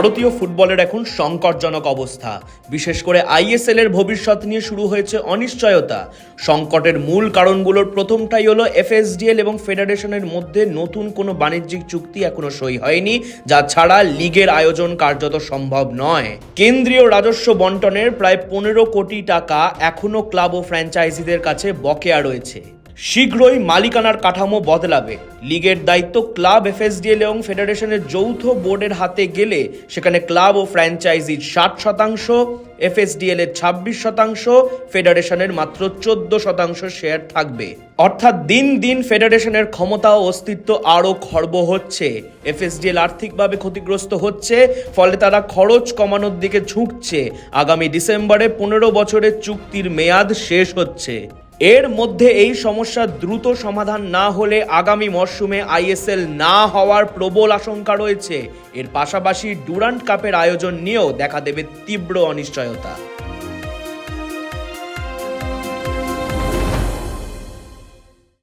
ভারতীয় ফুটবলের এখন সংকটজনক অবস্থা। বিশেষ করে আইএসএল এর ভবিষ্যৎ নিয়ে শুরু হয়েছে অনিশ্চয়তা। সংকটের মূল কারণগুলোর প্রথমটাই হলো এফএসডিএল এবং ফেডারেশনের মধ্যে নতুন কোনো বাণিজ্যিক চুক্তি এখনও সই হয়নি, যা ছাড়া লিগের আয়োজন কার্যত সম্ভব নয়। কেন্দ্রীয় রাজস্ব বন্টনের প্রায় পনেরো কোটি টাকা এখনও ক্লাব ও ফ্র্যাঞ্চাইজিদের কাছে বকেয়া রয়েছে। শীঘ্রই মালিকানার কাঠামো বদলাবে। লিগের দায়িত্ব ক্লাব এফএসডিএল এবং ফেডারেশনের যৌথ বোর্ডের হাতে গেলে সেখানে ক্লাব ও ফ্র্যাঞ্চাইজির ষাট শতাংশ, এফএসডিএল এর ছাব্বিশ শতাংশ, ফেডারেশনের মাত্র চোদ্দ শতাংশ শেয়ার থাকবে। অর্থাৎ দিন দিন ফেডারেশনের ক্ষমতা ও অস্তিত্ব আরও খর্ব হচ্ছে। এফএসডিএল আর্থিকভাবে ক্ষতিগ্রস্ত হচ্ছে, ফলে তারা খরচ কমানোর দিকে ঝুঁকছে। আগামী ডিসেম্বরে পনেরো বছরের চুক্তির মেয়াদ শেষ হচ্ছে। এর মধ্যে এই সমস্যা দ্রুত সমাধান না হলে আগামী মরশুমে আইএসএল না হওয়ার প্রবল আশঙ্কা রয়েছে। এর পাশাপাশি ডুরান্ট কাপের আয়োজন নিয়েও দেখা দেবে তীব্র অনিশ্চয়তা।